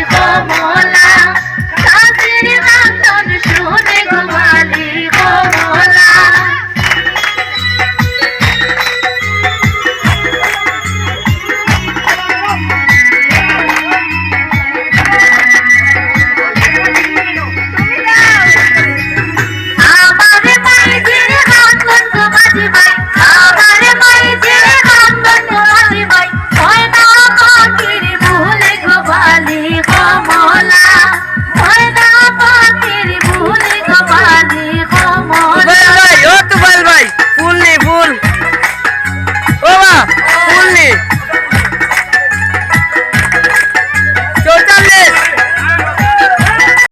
জীবন